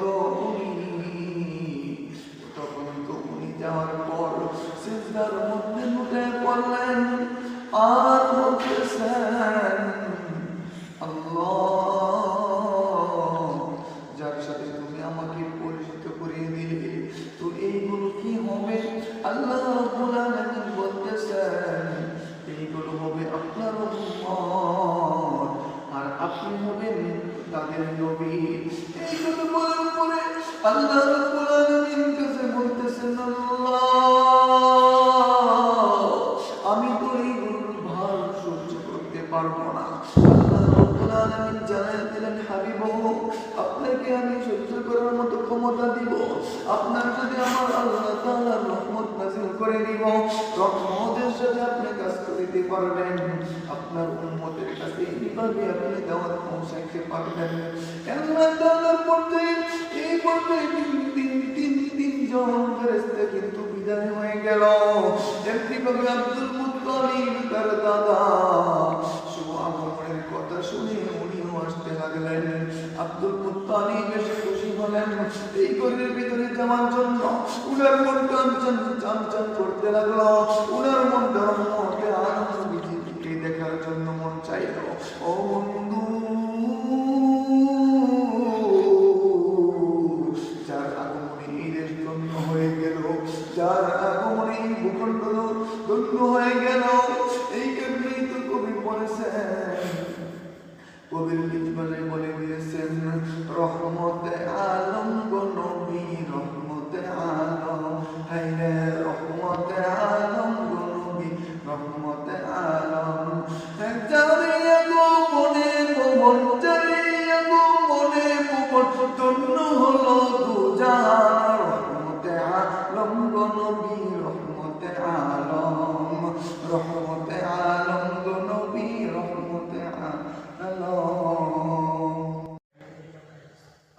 তো উনি তখন তো যাওয়ার পর সিজদার মধ্যে লুটে পড়লেন আর বলতেছেন আল্লাহ যার সাথে তুমি আমাকে পরিচিত করিয়ে দিলে তো এইগুলো কি হবে আল্লাহ রাব্বুল আলামিন বলতেছেন, এইগুলো হবে আপনার আর আপনি হবেন তাদের পরে আল্লাহ রাব্বুল আলামিন কাছে বলতেছেন আমি তো ভার সহ্য করতে পারব না। আল্লাহ রাব্বুল আলামিন জানাই দিলেন, হাবিব, আপনাকে আমি সহ্য করার মতো ক্ষমতা দিব। আপনার যদি আমার আল্লাহ তাআলার রহমত নাযিল করে দিব, রহমতের সাথে আপনি কাজ করিতে পারবেন। আপনার উম্মতের কাছে এইভাবে আপনি দাওয়াত পৌঁছাইতে পারবেন। আল্লাহ তাআলার পর্যায়ে এই তিন তিন তিন তিন জন ফেরেশতা কিন্তু বিদায় হয়ে গেল। এমনিভাবে আব্দুল মুত্তালিব তার দাদা আগমনের কথা শুনে উনিও আসতে লাগলেন। আব্দুল মুত্তালিব এসে খুশি হলেন। এই ঘরের ভিতরে যাওয়ার জন্য উনার মন চাঞ্চন চাঞ্চন করতে লাগল। উনার মন ধর্মকে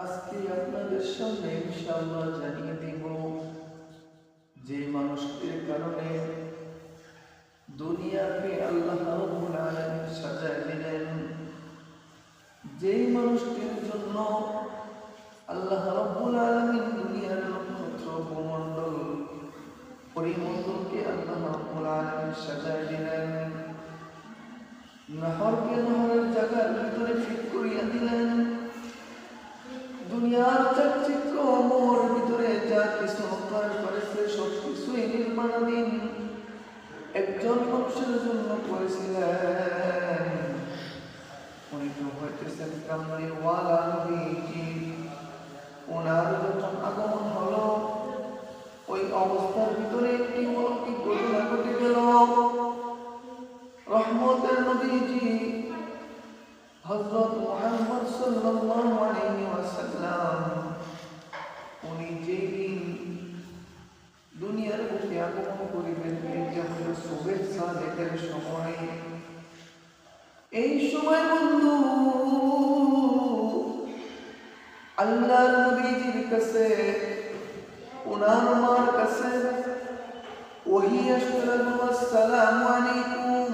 আজকে আপনাদের সামনে জানিয়ে দিব, যে মানুষটির কারণে দুনিয়াকে আল্লাহ রাব্বুল আলামিন সাজায় দিলেন। যেই মানুষটির জন্য আল্লাহ রাব্বুল আলামিন দুনিয়ার নক্ষত্র ভূমণ্ডল পরিমণ্ডলকে আল্লাহ রাব্বুল আলামিন সাজায় দিলেন। নহরকে নহরের জায়গার ভিতরে ফিট করিয়া দিলেন। দুনিয়ার চাকচিক্য আল্লাহর নবীজির কাছে, ওনার মার কাছে ওহি আসসালামু আলাইকুম।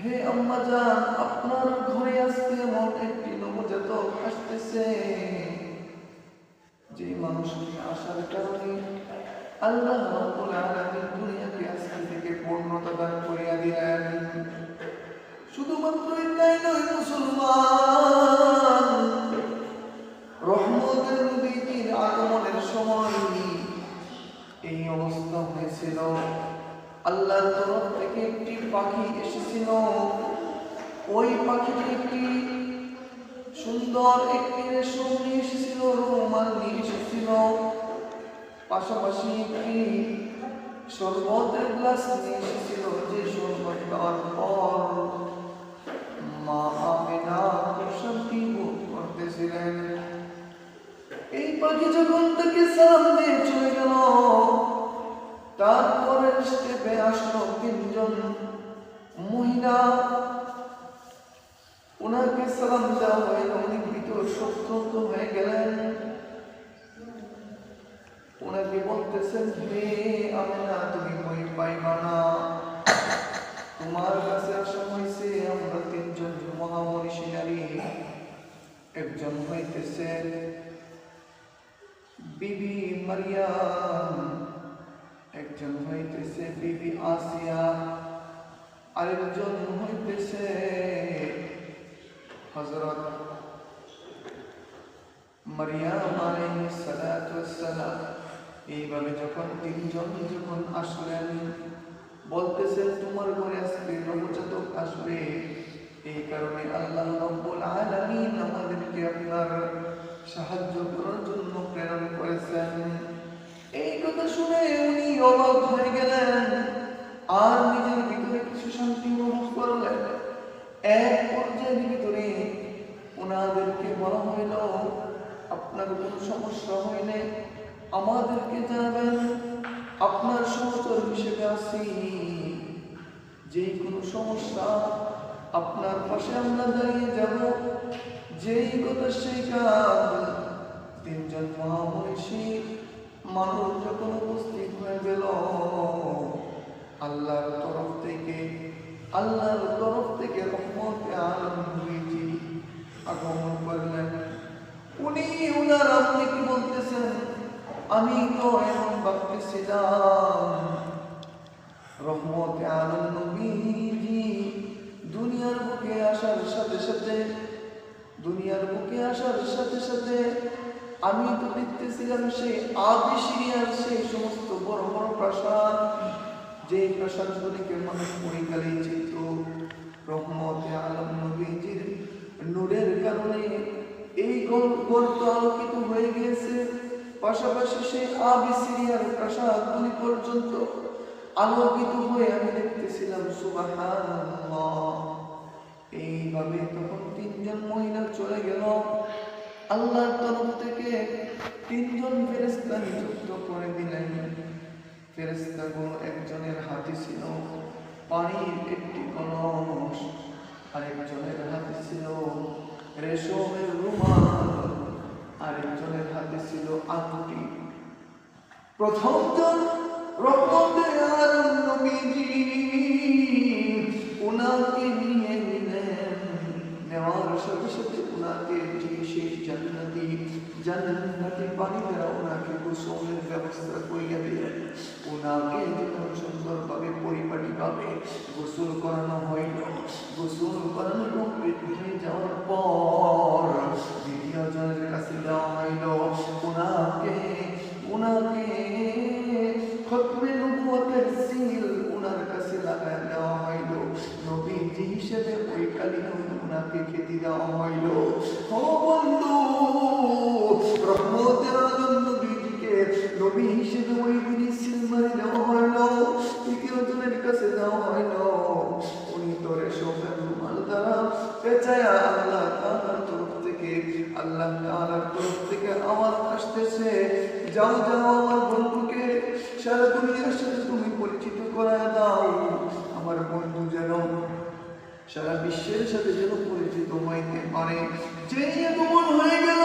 হে আম্মা জান, আপনার ঘরে আজকে এমন একটি নবজাতক আসতেছে। যে মানুষকে আসার কারণে আল্লাহ এই হয়েছিল। আল্লাহর তরফ থেকে একটি পাখি এসেছিল। ওই পাখিটি একটি সুন্দর একটি রেশম নিয়ে এসেছিল, রুমাল নিয়ে এসেছিল। পাশাপাশি একটি শরবতের গ্লাস নিয়ে এসেছিল। যে শরবত খাওয়ার পর মা আমিনা প্রশান্তি বোধ করতেছিলেন। এই পাখি যখন তাকে সালাম দিয়ে, চলে তারপরে স্টেপে আসলো তিনজন মহিলা। ওনাকে সালাম দেওয়া হয়ে উনি ভিতর সত্যন্ত হয়ে গেলেন। ওনাকে বলতেছেন, হে আমেনা, তুমি বই পাইবা না। তোমার কাছে আসা হয়েছে, আমরা তিনজন মহামনীষী নারী একজন হইতেছে বিবি মারিয়াম। একজন হইতেছে বিবি আসিয়া আরেকজন হইতেছে হজরত এইভাবে যখন তিনজন যখন আসলেন, বলতেছেন, তোমার ঘরে আজকে নবজাতক আসবে। এই কারণে আল্লাহ রব্বুল আলামিন আমাদেরকে আপনার সাহায্য করার জন্য প্রেরণ করেছেন। কথা শুনে উনি অবাক হয়ে গেলেন। আর নিজের ভিতরে কিছু শান্তি অনুভব করলেন এক পর্যায়ের ভিতরে ওনাদেরকে বলা হইল, আপনার কোনো সমস্যা হইলে আমাদেরকে জানাবেন। আপনার সহচর হিসেবে আছি। যে কোনো সমস্যা আপনার পাশে আমরা দাঁড়িয়ে যাব। যেই কথা সেই কাজ তিনজন মহামনীষী মানুষ যখন উপস্থিত হয়ে গেল, আল্লাহর তরফ থেকে, আল্লাহর তরফ থেকে রহমতে আলম নবীজি আগমন করলেন। উনি, উনার আপনি কি বলতেছেন? আমি তো এমন ভাবতেছিলাম, রহমতে আলম নবীজি, দুনিয়ার বুকে আসার সাথে সাথে, দুনিয়ার বুকে আসার সাথে সাথে আমি তো দেখতেছিলাম সেই আদি সিরিয়ার সেই সমস্ত বড় বড় প্রাসাদ, যে প্রাসাদগুলিকে মানুষ পরিকালে চিত্র, রহমতে আলম নবীজির নূরের কারণে এই গল্প আলোকিত হয়ে গিয়েছে। পাশাপাশি সেই আবি সিরিয়ার প্রাসাদগুলি পর্যন্ত আলোকিত হয়ে আমি দেখতেছিলাম, সুবহানাল্লাহ। এইভাবে তখন তিনজন মহিলা চলে গেল। আল্লাহর তরফ থেকে তিনজন ফেরেস্তা নিযুক্ত করে দিলেন। ফেরেস্তাগুলো একজনের হাতে ছিল পানির একটি কলস, আরেকজনের হাতে ছিল রেশমের রুমাল, আরেকজনের হাতে ছিল আংটি। প্রথমজন রহমতে আলম নবীজি, উনাকে নিয়ে নিলেন। নেওয়ার সাথে সাথে ওনাকে যে সেই জান্নাতি জান্নাতি পানি দ্বারা ওনাকে গোসলের ব্যবস্থা করিয়া দিলেন। ওনাকে যখন সুন্দরভাবে পরিপাটিভাবে গোসল করানো হইল। গোসল করানো আল্লাহ তাআলার তরফ থেকে আওয়াজ আসতেছে, যাও যাও আমার বন্ধুকে, সারা দুনিয়ার সাথে তুমি পরিচিত করায় দাও। আমার বন্ধু যেন সারা বিশ্বের সাথে যেন পরিচিত হইতে পারে। যে এমন হয়ে গেল,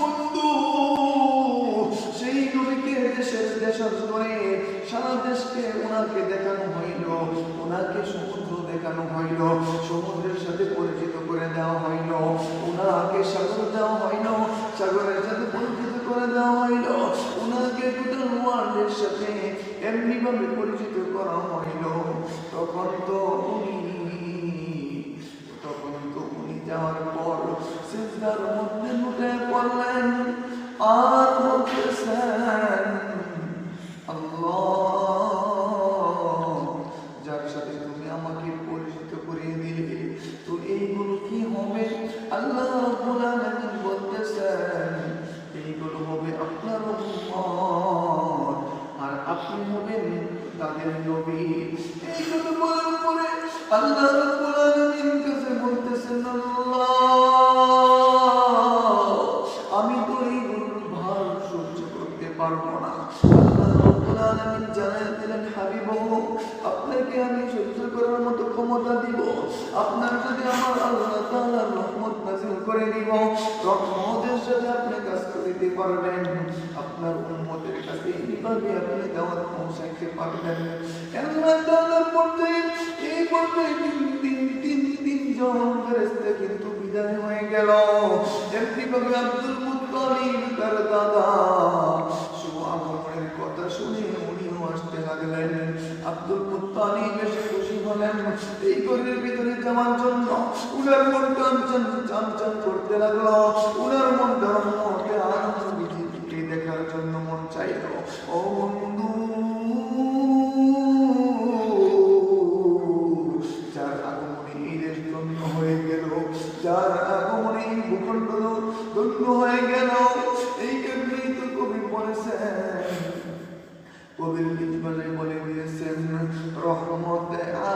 বন্ধু, সেই নবীকে দেশের দেশান্তরে, সারা দেশকে ওনাকে দেখানো হইল, ওনাকে সমুদ্র দেখানো হইল। সমুদ্রের সাথে এমনি ভাবে পরিচিত করা হইল, তখন তো উনি, তখন তো উনি যাওয়ার পর সিজদার মধ্যে লুটে পড়লেন, আর বলতেছেন আল্লাহ রাব্বুল আমি তো এইগুলোর ভার সহ্য করতে পারব না। আল্লাহ রাব্বুল আলামিন জানাই দিলেন, হাবিব, আপনাকে আমি সহ্য করার মতো ক্ষমতা দিব। আপনার যদি আমার আল্লাহ তাআলার রহমত নাযিল করে দিব রহমতের আপনি কাজ করিতে পারবেন। আপনার উম্মতের কাছে এইভাবে আপনি দাওয়াত পৌঁছাইতে পারবেন। আল্লাহ পর্যায়ে পর্যায়ে তিন তিন তিন জন ফেরেশতা কিন্তু বিদায় হয়ে গেল। এমনি ভাবে আব্দুল মুত্তালিব তার দাদা আগমনের কথা শুনে উনিও আসতে লাগলেন। আব্দুল মুত্তালিব এসে খুশি হলেন। এই ঘরের ভিতরে যাওয়ার জন্য উনার মন টান চান চান করতে লাগল। উনার মন ধর্মকে যার আগমনে এই ভূখণ্ড ধন্য হয়ে গেল। এই কারণেই তো কবি বলেছেন, কবির লিখবালে বলে দিয়েছেন, রহমতে আলম